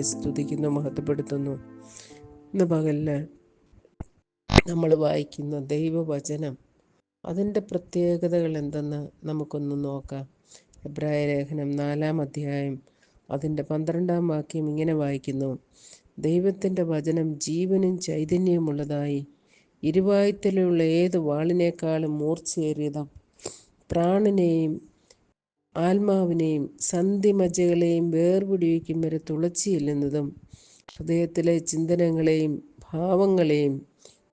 സ്തുതിക്കുന്നു മഹത്വപ്പെടുത്തുന്നു. ഇന്ന് പകലിൽ നമ്മൾ വായിക്കുന്ന ദൈവവചനം അതിന്റെ പ്രത്യേകതകൾ എന്തെന്ന് നമുക്കൊന്ന് നോക്കാം. എബ്രായ ലേഖനം നാലാം അധ്യായം അതിന്റെ പന്ത്രണ്ടാം വാക്യം ഇങ്ങനെ വായിക്കുന്നു. ദൈവത്തിന്റെ വചനം ജീവനും ചൈതന്യമുള്ളതായി ഇരുവായുത്തലുള്ള ഏത് വാളിനേക്കാളും മൂർച്ചയേറിയതും പ്രാണനെയും ആത്മാവിനെയും സന്ധിമജ്ജകളെയും വേർപിടിവയ്ക്കും വരെ തുളച്ചു ഹൃദയത്തിലെ ചിന്തനങ്ങളെയും ഭാവങ്ങളെയും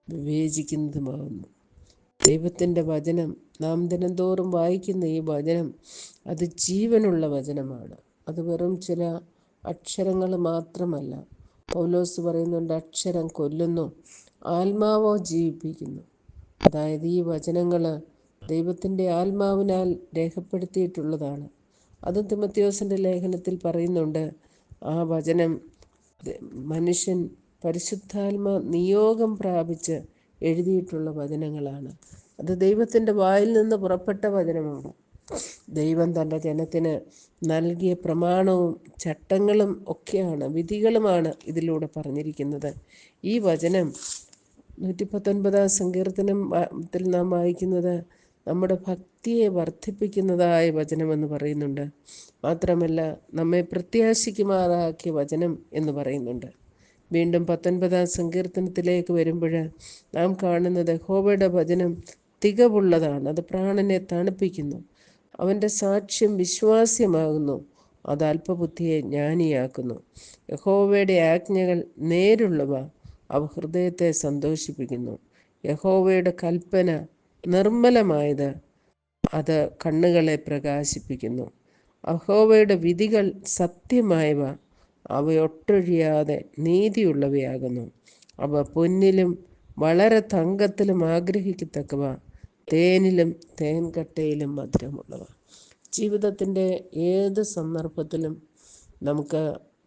വിവേചിക്കുന്നതുമാകുന്നു. ദൈവത്തിന്റെ വചനം നാം ദിനംതോറും വായിക്കുന്ന ഈ വചനം അത് ജീവനുള്ള വചനമാണ്. അത് വെറും ചില അക്ഷരങ്ങൾ മാത്രമല്ല. പൗലോസ് പറയുന്നുണ്ട് അക്ഷരം കൊല്ലുന്നു ആത്മാവോ ജീവിപ്പിക്കുന്നു. അതായത് ഈ വചനങ്ങൾ ദൈവത്തിന്റെ ആത്മാവിനാൽ രേഖപ്പെടുത്തിയിട്ടുള്ളതാണ്. അത് തിമത്യോസിന്റെ ലേഖനത്തിൽ പറയുന്നുണ്ട് ആ വചനം മനുഷ്യൻ പരിശുദ്ധാത്മ നിയോഗം പ്രാപിച്ച് എഴുതിയിട്ടുള്ള വചനങ്ങളാണ്. അത് ദൈവത്തിന്റെ വായിൽ നിന്ന് പുറപ്പെട്ട വചനമാണ്. ദൈവം തന്റെ ജനത്തിന് നൽകിയ പ്രമാണവും ചട്ടങ്ങളും ഒക്കെയാണ് വിധികളുമാണ് ഇതിലൂടെ പറഞ്ഞിരിക്കുന്നത്. ഈ വചനം നൂറ്റി പത്തൊൻപതാം സങ്കീർത്തനം നാം വായിക്കുന്നത് നമ്മുടെ ഭക്തിയെ വർദ്ധിപ്പിക്കുന്നതായ എന്ന് പറയുന്നുണ്ട്. മാത്രമല്ല നമ്മെ പ്രത്യാശിക്കുമാറാക്കിയ വചനം എന്ന് പറയുന്നുണ്ട്. വീണ്ടും പത്തൊൻപതാം സങ്കീർത്തനത്തിലേക്ക് വരുമ്പോൾ നാം കാണുന്നത് ഹോബയുടെ വചനം തികവുള്ളതാണ്. അത് പ്രാണനെ തണുപ്പിക്കുന്നു. അവന്റെ സാക്ഷ്യം വിശ്വാസ്യമാകുന്നു. അത് അല്പബുദ്ധിയെ ജ്ഞാനിയാക്കുന്നു. യഹോവയുടെ ആജ്ഞകൾ നേരുള്ളവ അവ ഹൃദയത്തെ സന്തോഷിപ്പിക്കുന്നു. യഹോവയുടെ കൽപ്പന നിർമ്മലമായത് അത് കണ്ണുകളെ പ്രകാശിപ്പിക്കുന്നു. അഹോവയുടെ വിധികൾ സത്യമായവ അവയൊട്ടൊഴിയാതെ നീതിയുള്ളവയാകുന്നു. അവ പൊന്നിലും വളരെ തങ്കത്തിലും ആഗ്രഹിക്കത്തക്കവ. തേനിലും തേൻകട്ടയിലും മധുരമുള്ളവ ജീവിതത്തിന്റെ ഏത് സന്ദർഭത്തിലും നമുക്ക്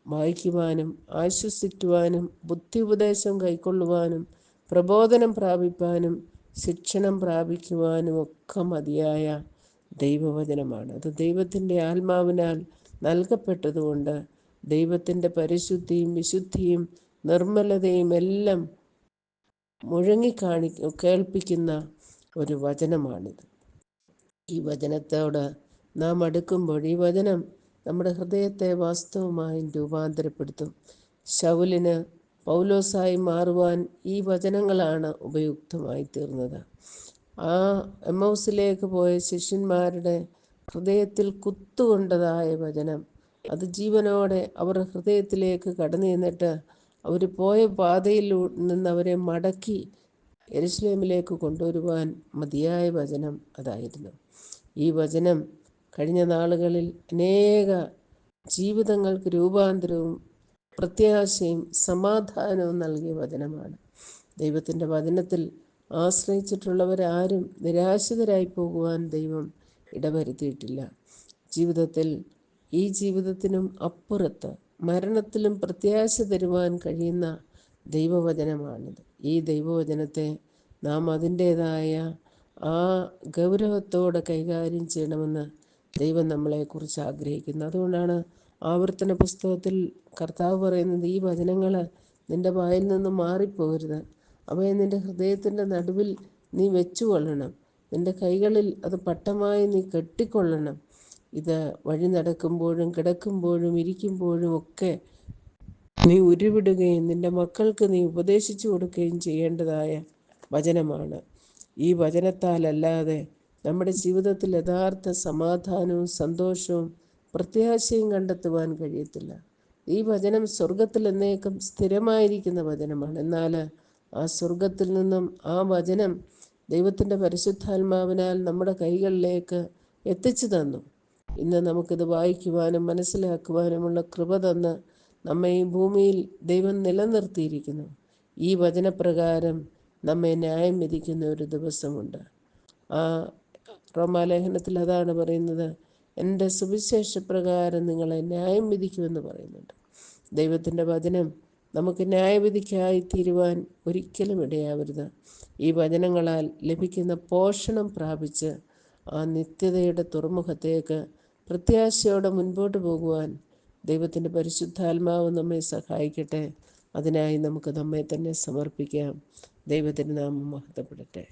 വായിക്കുവാനും ആശ്വസിക്കുവാനും ബുദ്ധി ഉപദേശം കൈക്കൊള്ളുവാനും പ്രബോധനം പ്രാപിപ്പാനും ശിക്ഷണം പ്രാപിക്കുവാനുമൊക്കെ മതിയായ ദൈവവചനമാണ്. അത് ദൈവത്തിന്റെ ആത്മാവിനാൽ നൽകപ്പെട്ടതുകൊണ്ട് ദൈവത്തിന്റെ പരിശുദ്ധിയും വിശുദ്ധിയും നിർമ്മലതയും എല്ലാം മുഴങ്ങിക്കാണി കേൾപ്പിക്കുന്ന ഒരു വചനമാണിത്. ഈ വചനത്തോട് നാം അടുക്കുമ്പോൾ ഈ വചനം നമ്മുടെ ഹൃദയത്തെ വാസ്തവമായും രൂപാന്തരപ്പെടുത്തും. ശൗലിന് പൗലോസായി മാറുവാൻ ഈ വചനങ്ങളാണ് ഉപയുക്തമായി തീർന്നത്. ആ എമൗസിലേക്ക് പോയ ശിഷ്യന്മാരുടെ ഹൃദയത്തിൽ കുത്തുകൊണ്ടതായ വചനം. അത് ജീവനോടെ അവർ ഹൃദയത്തിലേക്ക് കടന്നു ചെന്നിട്ട് അവർ പോയ പാതയിൽ നിന്ന് അവരെ മടക്കി എരുസലേമിലേക്ക് കൊണ്ടുവരുവാൻ മതിയായ വചനം അതായിരുന്നു. ഈ വചനം കഴിഞ്ഞ നാളുകളിൽ അനേക ജീവിതങ്ങൾക്ക് രൂപാന്തരവും പ്രത്യാശയും സമാധാനവും നൽകിയ വചനമാണ്. ദൈവത്തിന്റെ വചനത്തിൽ ആശ്രയിച്ചിട്ടുള്ളവരാരും നിരാശിതരായി പോകുവാൻ ദൈവം ഇടവരുത്തിയിട്ടില്ല. ജീവിതത്തിൽ ഈ ജീവിതത്തിനും അപ്പുറത്ത് മരണത്തിലും പ്രത്യാശ തരുവാൻ കഴിയുന്ന ദൈവവചനമാണിത്. ഈ ദൈവവചനത്തെ നാം അതിന്റേതായ ആ ഗൗരവത്തോടെ കൈകാര്യം ചെയ്യണമെന്ന് ദൈവം നമ്മളെക്കുറിച്ച് ആഗ്രഹിക്കുന്നു. അതുകൊണ്ടാണ് ആവർത്തന പുസ്തകത്തിൽ കർത്താവ് പറയുന്നത് ഈ വചനങ്ങൾ നിന്റെ വായിൽ നിന്ന് മാറിപ്പോകരുത്. അവയെ നിന്റെ ഹൃദയത്തിന്റെ നടുവിൽ നീ വെച്ചുകൊള്ളണം. നിന്റെ കൈകളിൽ അത് പട്ടമായി നീ കെട്ടിക്കൊള്ളണം. ഇത് വഴി നടക്കുമ്പോഴും കിടക്കുമ്പോഴും ഇരിക്കുമ്പോഴും ഒക്കെ നീ ഉരുവിടുകയും നിന്റെ മക്കൾക്ക് നീ ഉപദേശിച്ചു കൊടുക്കുകയും ചെയ്യേണ്ടതായ വചനമാണ്. ഈ വചനത്താലല്ലാതെ നമ്മുടെ ജീവിതത്തിൽ യഥാർത്ഥ സമാധാനവും സന്തോഷവും പ്രത്യാശയും കണ്ടെത്തുവാൻ കഴിയത്തില്ല. ഈ വചനം സ്വർഗത്തിൽ എന്നേക്കും സ്ഥിരമായിരിക്കുന്ന വചനമാണ്. എന്നാൽ ആ സ്വർഗത്തിൽ നിന്നും ആ വചനം ദൈവത്തിന്റെ പരിശുദ്ധാത്മാവിനാൽ നമ്മുടെ കൈകളിലേക്ക് എത്തിച്ചു തന്നു. ഇന്ന് നമുക്കിത് വായിക്കുവാനും മനസ്സിലാക്കുവാനുമുള്ള കൃപ തന്ന് നമ്മെ ഈ ഭൂമിയിൽ ദൈവം നിലനിർത്തിയിരിക്കുന്നു. ഈ വചനപ്രകാരം നമ്മെ ന്യായം വിധിക്കുന്ന ഒരു ദിവസമുണ്ട്. ആ റോമാലേഖനത്തിൽ അതാണ് പറയുന്നത് എന്റെ സുവിശേഷപ്രകാരം നിങ്ങളെ ന്യായം വിധിക്കുമെന്ന് പറയുന്നുണ്ട്. ദൈവത്തിന്റെ വചനം നമുക്ക് ന്യായവിധിക്കായി തീരുവാൻ ഒരിക്കലും ഇടയാവരുത്. ഈ വചനങ്ങളാൽ ലഭിക്കുന്ന പോഷണം പ്രാപിച്ച് ആ നിത്യതയുടെ തുറമുഖത്തേക്ക് പ്രത്യാശയോടെ മുൻപോട്ട് പോകുവാൻ ദൈവത്തിന്റെ പരിശുദ്ധാത്മാവ് നമ്മെ സഹായിക്കട്ടെ. അതിനായി നമുക്ക് നമ്മെ തന്നെ സമർപ്പിക്കാം. ദൈവത്തിന്റെ നാമം മഹത്വപ്പെടട്ടെ.